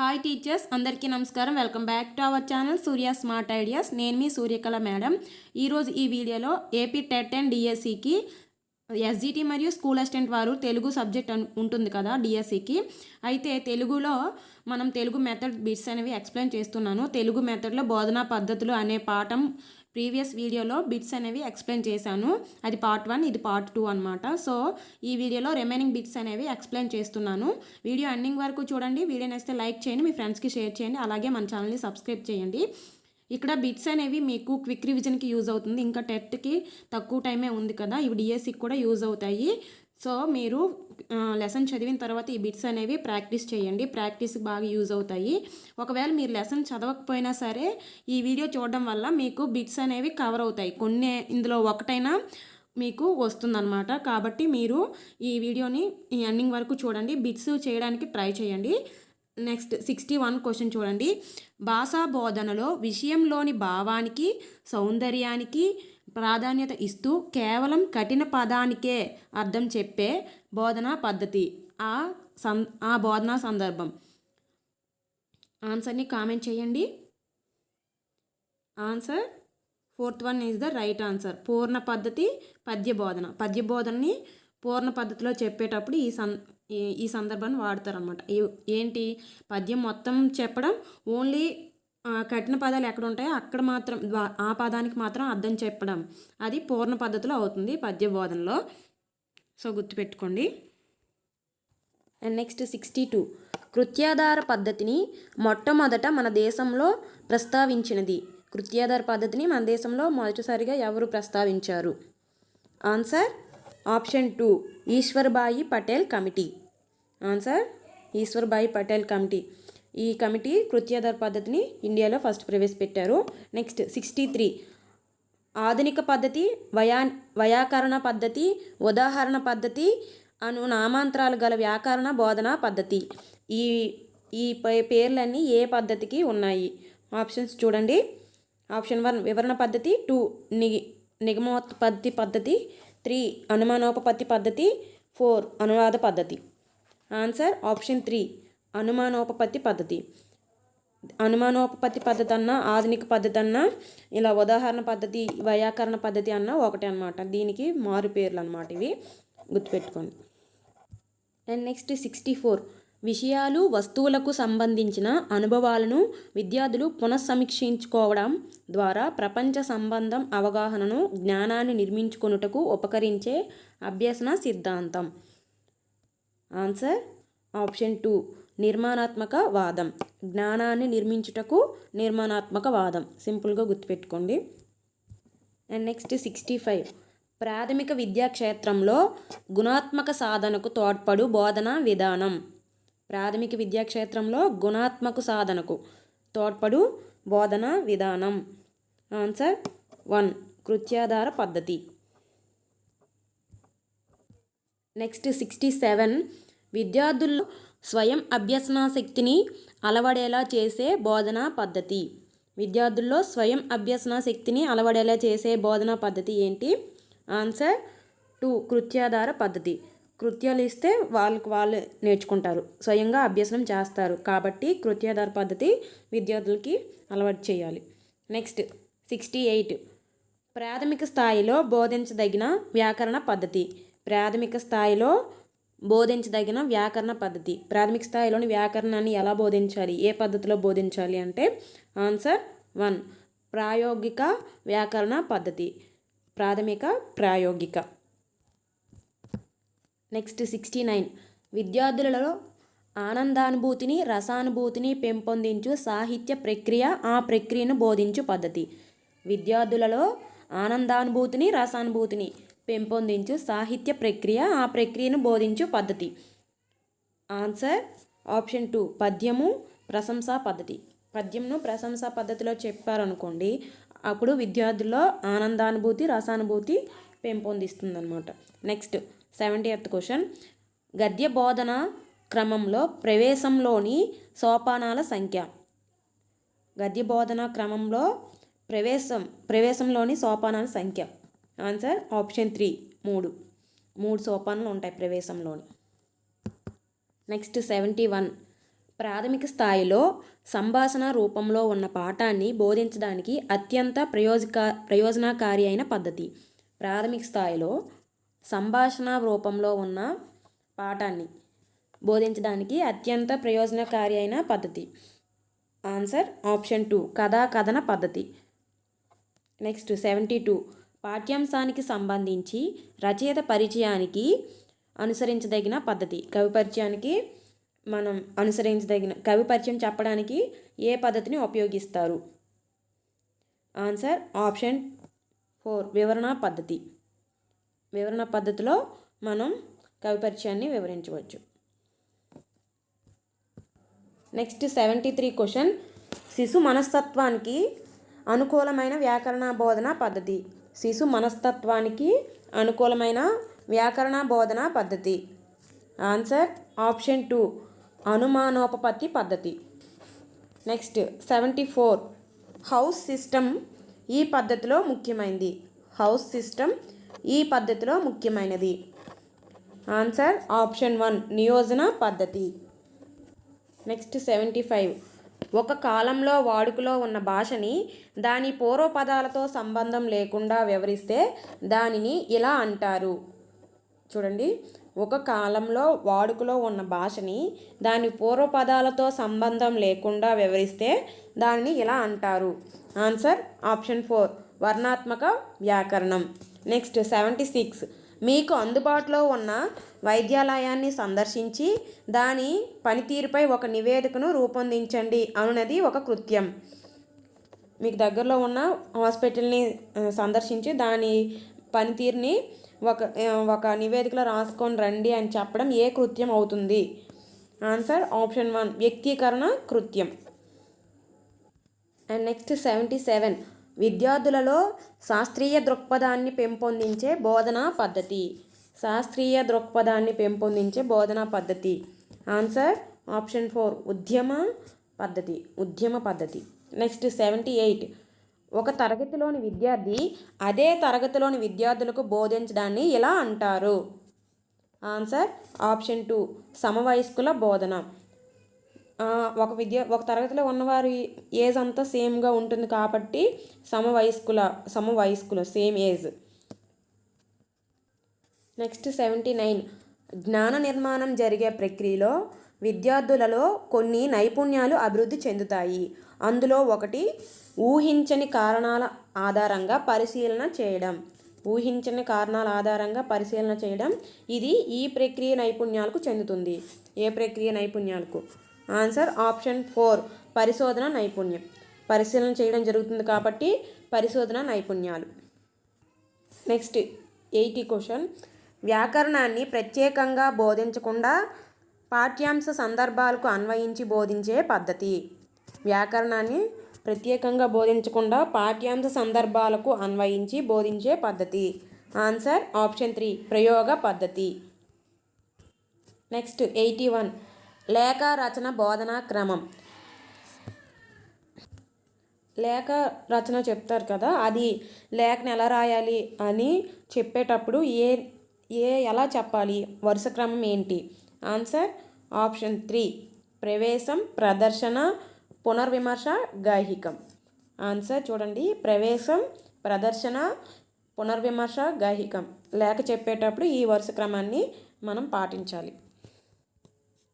Hi teachers అందరికీ నమస్కారం. Welcome back to our channel Surya smart ideas నేను మీ సూర్యకళ మేడం. ఈరోజు ఈ వీడియోలో ఏపీ టెట్ అండ్ డిఎస్సికి ఎస్జిటి మరియు స్కూల్ అసిస్టెంట్ వారు తెలుగు సబ్జెక్ట్ ఉంటుంది కదా డిఎస్సికి అయితే తెలుగులో మనం తెలుగు మెథడ్ బిట్స్ అనేవి ఎక్స్ప్లెయిన్ చేస్తున్నాను. తెలుగు మెథడ్లో బోధనా పద్ధతులు అనే పాఠం ప్రీవియస్ వీడియోలో బిట్స్ అనేవి ఎక్స్ప్లెయిన్ చేశాను. అది పార్ట్ వన్ ఇది పార్ట్ టూ అనమాట సో ఈ వీడియోలో రిమైనింగ్ బిట్స్ అనేవి ఎక్స్ప్లెయిన్ చేస్తున్నాను. వీడియో ఎండింగ్ వరకు చూడండి. వీడియో నచ్చితే లైక్ చేయండి మీ ఫ్రెండ్స్కి షేర్ చేయండి. అలాగే మన ఛానల్ని సబ్స్క్రైబ్ చేయండి. ఇక్కడ బిట్స్ అనేవి మీకు క్విక్ రివిజన్కి యూజ్ అవుతుంది. ఇంకా టెట్కి తక్కువ టైమే ఉంది కదా. ఇవి డిఎస్సికి కూడా యూజ్ అవుతాయి. సో మీరు లెసన్ చదివిన తర్వాత ఈ బిట్స్ అనేవి ప్రాక్టీస్ చేయండి. ప్రాక్టీస్కి బాగా యూజ్ అవుతాయి. ఒకవేళ మీరు లెసన్ చదవకపోయినా సరే ఈ వీడియో చూడడం వల్ల మీకు బిట్స్ అనేవి కవర్ అవుతాయి. కొన్ని ఇందులో ఒకటైనా మీకు వస్తుందన్నమాట. కాబట్టి మీరు ఈ వీడియోని ఈ ఎండింగ్ వరకు చూడండి. బిట్స్ చేయడానికి ట్రై చేయండి. నెక్స్ట్ సిక్స్టీ వన్ క్వశ్చన్ చూడండి. భాషా బోధనలో విషయంలోని భావానికి సౌందర్యానికి ప్రాధాన్యత ఇస్తూ కేవలం కఠిన పదానికే అర్థం చెప్పే బోధనా పద్ధతి. ఆ సం ఆ బోధనా సందర్భం. ఆన్సర్ని కామెంట్ చేయండి. Answer fourth one is the right answer. పూర్ణ పద్ధతి పద్య బోధన. పద్య బోధనని పూర్ణ పద్ధతిలో చెప్పేటప్పుడు ఈ సం ఈ- ఈ సందర్భాన్ని వాడతారనమాట ఏంటి? పద్యం మొత్తం చెప్పడం ఓన్లీ కఠిన పదాలు ఎక్కడ ఉంటాయో అక్కడ మాత్రం ఆ పదానికి మాత్రం అర్థం చెప్పడం. అది పూర్ణ పద్ధతిలో అవుతుంది పద్య బోధనలో సో గుర్తుపెట్టుకోండి. అండ్ నెక్స్ట్ సిక్స్టీ టూ కృత్యాధార పద్ధతిని మొట్టమొదట మన దేశంలో ప్రస్తావించినది. కృత్యాధార పద్ధతిని మన దేశంలో మొదటిసారిగా ఎవరు ప్రస్తావించారు? Answer option two Ishwarbhai Patel committee answer Ishwarbhai Patel committee ఈ కమిటీ కృత్యాధార పద్ధతిని ఇండియాలో ఫస్ట్ ప్రవేశపెట్టారు. Next sixty three. ఆధునిక పద్ధతి వయా వయాకరణ పద్ధతి ఉదాహరణ పద్ధతి అను నామాంతరాలు గల వ్యాకరణ బోధన పద్ధతి. ఈ ఈ పేర్లన్నీ ఏ పద్ధతికి ఉన్నాయి? ఆప్షన్స్ చూడండి. ఆప్షన్ వన్ వివరణ పద్ధతి. టూ ని నిగమోత్పత్తి పద్ధతి. త్రీ అనుమానోపపత్తి పద్ధతి. ఫోర్ అనువాద పద్ధతి. Answer option three. అనుమానోపపత్తి పద్ధతి. అనుమానోపపత్తి పద్ధతి అన్న ఆధునిక పద్ధతి అన్న ఇలా ఉదాహరణ పద్ధతి వైయాకరణ పద్ధతి అన్న ఒకటే అనమాట దీనికి మారు పేర్లు అనమాట ఇవి. గుర్తుపెట్టుకోండి. And next sixty four. విషయాలు వస్తువులకు సంబంధించిన అనుభవాలను విద్యార్థులు పునఃసమీక్షించుకోవడం ద్వారా ప్రపంచ సంబంధం అవగాహనను జ్ఞానాన్ని నిర్మించుకొనుటకు ఉపకరించే అభ్యసన సిద్ధాంతం. ఆన్సర్? Option two. నిర్మాణాత్మక వాదం. జ్ఞానాన్ని నిర్మించుటకు నిర్మాణాత్మక వాదం. సింపుల్గా గుర్తుపెట్టుకోండి. And next sixty five. ప్రాథమిక విద్యా క్షేత్రంలో గుణాత్మక సాధనకు తోడ్పడు బోధనా విధానం. ప్రాథమిక విద్యా క్షేత్రంలో గుణాత్మక సాధనకు తోడ్పడు బోధనా విధానం. Answer one. కృత్యాధార పద్ధతి. Next sixty seven. విద్యార్థుల్లో స్వయం అభ్యసనాశక్తిని అలవడేలా చేసే బోధనా పద్ధతి. విద్యార్థుల్లో స్వయం అభ్యసన శక్తిని అలవడేలా చేసే బోధనా పద్ధతి ఏంటి? ఆన్సర్ టూ కృత్యాధార పద్ధతి. కృత్యాలు ఇస్తే వాళ్ళకు వాళ్ళు నేర్చుకుంటారు. స్వయంగా అభ్యసనం చేస్తారు. కాబట్టి కృత్యాధార పద్ధతి విద్యార్థులకి అలవాటు చేయాలి. Next sixty eight. ప్రాథమిక స్థాయిలో బోధించదగిన వ్యాకరణ పద్ధతి. ప్రాథమిక స్థాయిలో బోధించదగిన వ్యాకరణ పద్ధతి. ప్రాథమిక స్థాయిలోని వ్యాకరణాన్ని ఎలా బోధించాలి? ఏ పద్ధతిలో బోధించాలి అంటే ఆన్సర్ వన్. ప్రాయోగిక వ్యాకరణ పద్ధతి. ప్రాథమిక ప్రాయోగిక. Next sixty nine. విద్యార్థులలో ఆనందానుభూతిని రసానుభూతిని పెంపొందించు సాహిత్య ప్రక్రియ ఆ ప్రక్రియను బోధించు పద్ధతి. విద్యార్థులలో ఆనందానుభూతిని రసానుభూతిని పెంపొందించు సాహిత్య ప్రక్రియ ఆ ప్రక్రియను బోధించు పద్ధతి. ఆన్సర్ ఆప్షన్ టూ పద్యము ప్రశంసా పద్ధతి. పద్యంను ప్రశంసా పద్ధతిలో చెప్పారనుకోండి అప్పుడు విద్యార్థుల్లో ఆనందానుభూతి రసానుభూతి పెంపొందిస్తుందన్నమాట. Next seventy eighth question. గద్య బోధన క్రమంలో ప్రవేశంలోని సోపానాల సంఖ్య. గద్య బోధన క్రమంలో ప్రవేశం ప్రవేశంలోని సోపానాల సంఖ్య. ఆన్సర్ ఆప్షన్ త్రీ మూడు. మూడు సోపానాలు ఉంటాయి ప్రవేశంలోని. నెక్స్ట్ సెవెంటీ వన్ ప్రాథమిక స్థాయిలో సంభాషణ రూపంలో ఉన్న పాఠాన్ని బోధించడానికి అత్యంత ప్రయోజక ప్రయోజనకారి అయిన పద్ధతి. ప్రాథమిక స్థాయిలో సంభాషణ రూపంలో ఉన్న పాఠాన్ని బోధించడానికి అత్యంత ప్రయోజనకారి అయిన పద్ధతి. ఆన్సర్ ఆప్షన్ టూ కథా కథన పద్ధతి. నెక్స్ట్ సెవెంటీ టూ పాఠ్యాంశానికి సంబంధించి రచయిత పరిచయానికి అనుసరించదగిన పద్ధతి. కవి పరిచయానికి మనం అనుసరించదగిన కవి పరిచయం చెప్పడానికి ఏ పద్ధతిని ఉపయోగిస్తారు? ఆన్సర్ ఆప్షన్ ఫోర్ వివరణ పద్ధతి. వివరణ పద్ధతిలో మనం కవి పరిచయాన్ని వివరించవచ్చు. Next seventy three question. శిశు మనస్తత్వానికి అనుకూలమైన వ్యాకరణ బోధన పద్ధతి. శిశు మనస్తత్వానికి అనుకూలమైన వ్యాకరణ బోధన పద్ధతి. ఆన్సర్ ఆప్షన్ టూ అనుమానోపపత్తి పద్ధతి. Next seventy four house system ఈ పద్ధతిలో ముఖ్యమైనది హౌస్ సిస్టమ్ ఈ పద్ధతిలో ముఖ్యమైనది. ఆన్సర్ ఆప్షన్ వన్ నియోజన పద్ధతి. నెక్స్ట్ సెవెంటీ ఫైవ్ ఒక కాలంలో వాడుకలో ఉన్న భాషని దాని పూర్వపదాలతో సంబంధం లేకుండా వివరిస్తే దానిని ఇలా అంటారు. చూడండి. ఒక కాలంలో వాడుకలో ఉన్న భాషని దాని పూర్వపదాలతో సంబంధం లేకుండా వివరిస్తే దానిని ఇలా అంటారు. Answer option four. వర్ణాత్మక వ్యాకరణం. Next seventy six. మీకు అందుబాటులో ఉన్న వైద్యాలయాన్ని సందర్శించి దాని పనితీరుపై ఒక నివేదికను రూపొందించండి అనునది ఒక కృత్యం. మీకు దగ్గరలో ఉన్న హాస్పిటల్ని సందర్శించి దాని పనితీరుని ఒక ఒక నివేదికలో రాసుకొని రండి అని చెప్పడం ఏ కృత్యం అవుతుంది? ఆన్సర్ ఆప్షన్ వన్ వ్యక్తీకరణ కృత్యం. అండ్ నెక్స్ట్ సెవెంటీ సెవెన్ విద్యార్థులలో శాస్త్రీయ దృక్పథాన్ని పెంపొందించే బోధనా పద్ధతి. శాస్త్రీయ దృక్పథాన్ని పెంపొందించే బోధనా పద్ధతి. ఆన్సర్ ఆప్షన్ ఫోర్ ఉద్యమ పద్ధతి ఉద్యమ పద్ధతి. Next seventy eight. ఒక తరగతిలోని విద్యార్థి అదే తరగతిలోని విద్యార్థులకు బోధించడాన్ని ఎలా అంటారు? ఆన్సర్ ఆప్షన్ టూ సమవయస్కుల బోధన. ఒక విద్య ఒక తరగతిలో ఉన్నవారి ఏజ్ అంతా సేమ్గా ఉంటుంది కాబట్టి సమవయస్కుల సమవయస్కులు same age. Next seventy nine. జ్ఞాన నిర్మాణం జరిగే ప్రక్రియలో విద్యార్థులలో కొన్ని నైపుణ్యాలు అభివృద్ధి చెందుతాయి. అందులో ఒకటి ఊహించని కారణాల ఆధారంగా పరిశీలన చేయడం. ఊహించని కారణాల ఆధారంగా పరిశీలన చేయడం. ఇది ఈ ప్రక్రియ నైపుణ్యాలకు చెందుతుంది. ఏ ప్రక్రియ నైపుణ్యాలకు? ఆన్సర్ ఆప్షన్ ఫోర్ పరిశోధన నైపుణ్యం. పరిశీలన చేయడం జరుగుతుంది కాబట్టి పరిశోధన నైపుణ్యాలు. Next eighty question. వ్యాకరణాన్ని ప్రత్యేకంగా బోధించకుండా పాఠ్యాంశ సందర్భాలకు అన్వయించి బోధించే పద్ధతి. వ్యాకరణాన్ని ప్రత్యేకంగా బోధించకుండా పాఠ్యాంశ సందర్భాలకు అన్వయించి బోధించే పద్ధతి. ఆన్సర్ ఆప్షన్ త్రీ ప్రయోగ పద్ధతి. Next eighty one. లేఖ రచన బోధనా క్రమం. లేఖ రచన చెప్తారు కదా అది లేఖను ఎలా రాయాలి అని చెప్పేటప్పుడు ఏ ఏ ఎలా చెప్పాలి వరుస క్రమం ఏంటి? ఆన్సర్ ఆప్షన్ త్రీ ప్రవేశం ప్రదర్శన పునర్విమర్శ గాహికం. ఆన్సర్ చూడండి ప్రవేశం ప్రదర్శన పునర్విమర్శ గాహికం. లేఖ చెప్పేటప్పుడు ఈ వరుస క్రమాన్ని మనం పాటించాలి.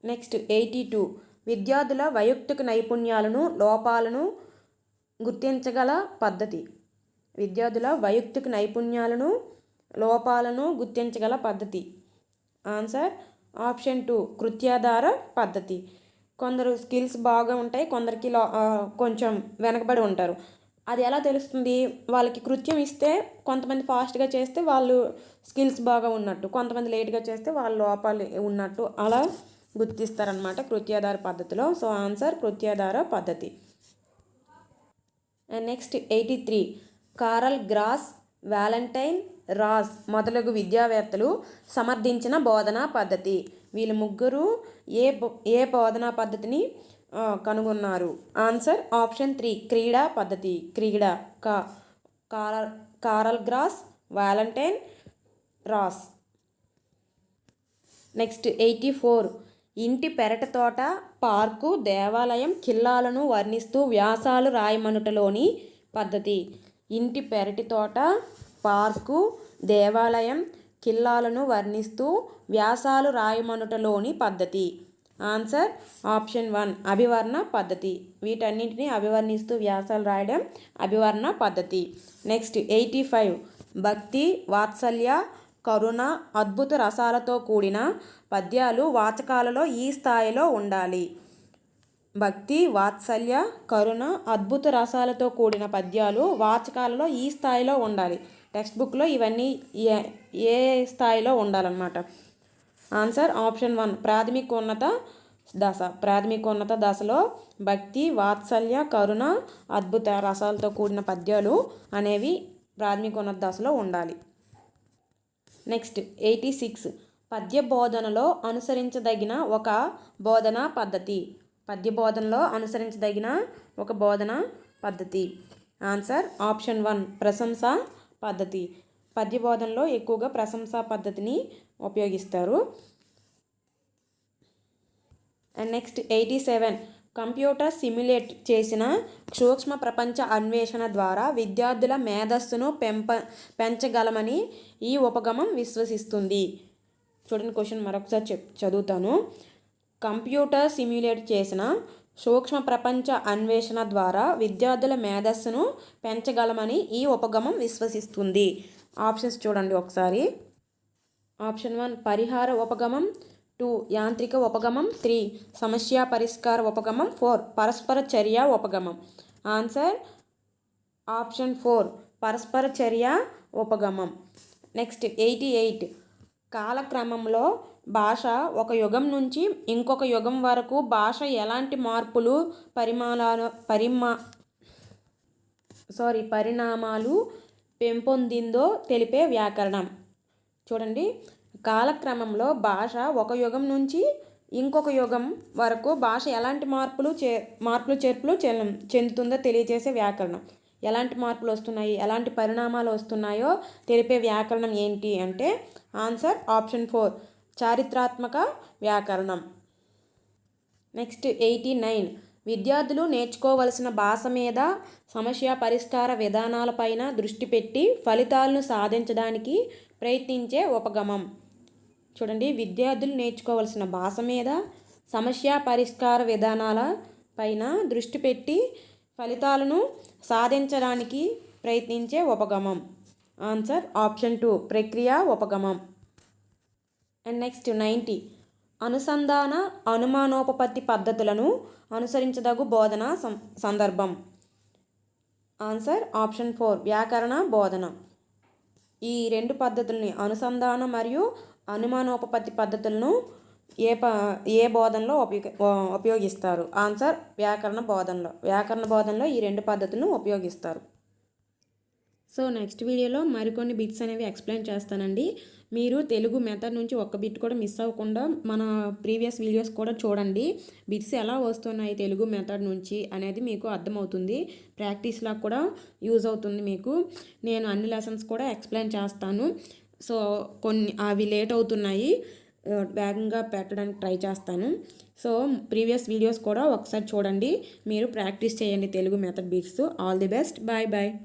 Next eighty two. విద్యార్థుల వైయక్తిక నైపుణ్యాలను లోపాలను గుర్తించగల పద్ధతి. విద్యార్థుల వైయక్తిక నైపుణ్యాలను లోపాలను గుర్తించగల పద్ధతి. ఆన్సర్ ఆప్షన్ టూ కృత్యాధార పద్ధతి. కొందరు స్కిల్స్ బాగా ఉంటాయి కొందరికి లో కొంచెం వెనకబడి ఉంటారు. అది ఎలా తెలుస్తుంది? వాళ్ళకి కృత్యం ఇస్తే కొంతమంది ఫాస్ట్గా చేస్తే వాళ్ళు స్కిల్స్ బాగా ఉన్నట్టు కొంతమంది లేట్గా చేస్తే వాళ్ళ లోపాలు ఉన్నట్టు అలా గుర్తిస్తారనమాట కృత్యాధార పద్ధతిలో. సో ఆన్సర్ కృత్యాధార పద్ధతి. And next eighty three. Karl Groos Valentine Ross మొదలగు విద్యావేత్తలు సమర్థించిన బోధనా పద్ధతి. వీళ్ళు ముగ్గురు ఏ బో- ఏ బోధనా పద్ధతిని కనుగొన్నారు? ఆన్సర్ ఆప్షన్ త్రీ క్రీడా పద్ధతి. క్రీడా కా Karl Groos Valentine Ross next eighty four. ఇంటి పెరటి తోట పార్కు దేవాలయం కిల్లాలను వర్ణిస్తూ వ్యాసాలు రాయమనుటలోని పద్ధతి. ఇంటి పెరటి తోట పార్కు దేవాలయం కిల్లాలను వర్ణిస్తూ వ్యాసాలు రాయమనుటలోని పద్ధతి. ఆన్సర్ ఆప్షన్ వన్ అభివర్ణ పద్ధతి. వీటన్నింటినీ అభివర్ణిస్తూ వ్యాసాలు రాయడం అభివర్ణ పద్ధతి. నెక్స్ట్ ఎయిటీ ఫైవ్ భక్తి వాత్సల్య కరుణ అద్భుత రసాలతో కూడిన పద్యాలు వాచకాలలో ఈ స్థాయిలో ఉండాలి. భక్తి వాత్సల్య కరుణ అద్భుత రసాలతో కూడిన పద్యాలు వాచకాలలో ఈ స్థాయిలో ఉండాలి. టెక్స్ట్ బుక్లో ఇవన్నీ ఏ ఏ స్థాయిలో ఉండాలన్నమాట? ఆన్సర్ ఆప్షన్ వన్ ప్రాథమికోన్నత దశ. ప్రాథమికోన్నత దశలో భక్తి వాత్సల్య కరుణ అద్భుత రసాలతో కూడిన పద్యాలు అనేవి ప్రాథమికోన్నత దశలో ఉండాలి. Next eighty six. పద్య బోధనలో అనుసరించదగిన ఒక బోధనా పద్ధతి. పద్య బోధనలో అనుసరించదగిన ఒక బోధన పద్ధతి. ఆన్సర్ ఆప్షన్ వన్ ప్రశంస పద్ధతి. పద్య బోధనలో ఎక్కువగా ప్రశంసా పద్ధతిని ఉపయోగిస్తారు. And next eighty seven. Computer simulate చేసిన సూక్ష్మ ప్రపంచ అన్వేషణ ద్వారా విద్యార్థుల మేధస్సును పెంప పెంచగలమని ఈ ఉపగమం విశ్వసిస్తుంది. చూడండి క్వశ్చన్ మరొకసారి చెప్ చదువుతాను. కంప్యూటర్ సిమ్యులేట్ చేసిన సూక్ష్మ ప్రపంచ అన్వేషణ ద్వారా విద్యార్థుల మేధస్సును పెంచగలమని ఈ ఉపగమం విశ్వసిస్తుంది. ఆప్షన్స్ చూడండి ఒకసారి. ఆప్షన్ వన్ పరిహార ఉపగమం. టూ యాంత్రిక ఉపగమం త్రీ సమస్య పరిష్కార ఉపగమం ఫోర్ పరస్పర చర్య ఉపగమం. ఆన్సర్? ఆప్షన్ ఫోర్ పరస్పర చర్య ఉపగమం. Next eighty eight. కాలక్రమంలో భాష ఒక యుగం నుంచి ఇంకొక యుగం వరకు భాష ఎలాంటి మార్పులు పరిమాణాలు పరిమా సారీ పరిణామాలు పెంపొందిందో తెలిపే వ్యాకరణం. చూడండి. కాలక్రమంలో భాష ఒక యుగం నుంచి ఇంకొక యుగం వరకు భాష ఎలాంటి మార్పులు చే మార్పులు చేర్పులు చెందుతుందో తెలియజేసే వ్యాకరణం. ఎలాంటి మార్పులు వస్తున్నాయి? ఎలాంటి పరిణామాలు వస్తున్నాయో తెలిపే వ్యాకరణం ఏంటి అంటే ఆన్సర్ ఆప్షన్ ఫోర్ చారిత్రాత్మక వ్యాకరణం. నెక్స్ట్ ఎయిటీ నైన్ విద్యార్థులు నేర్చుకోవలసిన భాష మీద సమస్య పరిష్కార విధానాలపైన దృష్టి పెట్టి ఫలితాలను సాధించడానికి ప్రయత్నించే ఉపగమం. చూడండి విద్యార్థులు నేర్చుకోవాల్సిన భాష మీద సమస్య పరిష్కార విధానాల పైన దృష్టి పెట్టి ఫలితాలను సాధించడానికి ప్రయత్నించే ఉపగమం. ఆన్సర్ ఆప్షన్ టూ ప్రక్రియ ఉపగమం. అండ్ నెక్స్ట్ నైంటీ అనుసంధాన అనుమానోపపత్తి పద్ధతులను అనుసరించదగు బోధన సందర్భం. ఆన్సర్ ఆప్షన్ ఫోర్ వ్యాకరణ బోధన. ఈ రెండు పద్ధతుల్ని అనుసంధాన మరియు అనుమానోపపత్తి పద్ధతులను ఏ ప ఏ బోధనలో ఉపయోగ ఉపయోగిస్తారు? ఆన్సర్ వ్యాకరణ బోధనలో. వ్యాకరణ బోధనలో ఈ రెండు పద్ధతులను ఉపయోగిస్తారు. సో నెక్స్ట్ వీడియోలో మరికొన్ని బిట్స్ అనేవి ఎక్స్ప్లెయిన్ చేస్తానండి. మీరు తెలుగు మెథడ్ నుంచి ఒక్క బిట్ కూడా మిస్ అవ్వకుండా మన ప్రీవియస్ వీడియోస్ కూడా చూడండి. బిట్స్ ఎలా వస్తున్నాయి తెలుగు మెథడ్ నుంచి అనేది మీకు అర్థమవుతుంది. ప్రాక్టీస్లా కూడా యూజ్ అవుతుంది మీకు. నేను అన్ని లెసన్స్ కూడా ఎక్స్ప్లెయిన్ చేస్తాను. సో కొన్ని అవి లేట్ అవుతున్నాయి వేగంగా పెట్టడానికి ట్రై చేస్తాను. సో ప్రీవియస్ వీడియోస్ కూడా ఒకసారి చూడండి. మీరు ప్రాక్టీస్ చేయండి Telugu method bits. All the best. Bye bye.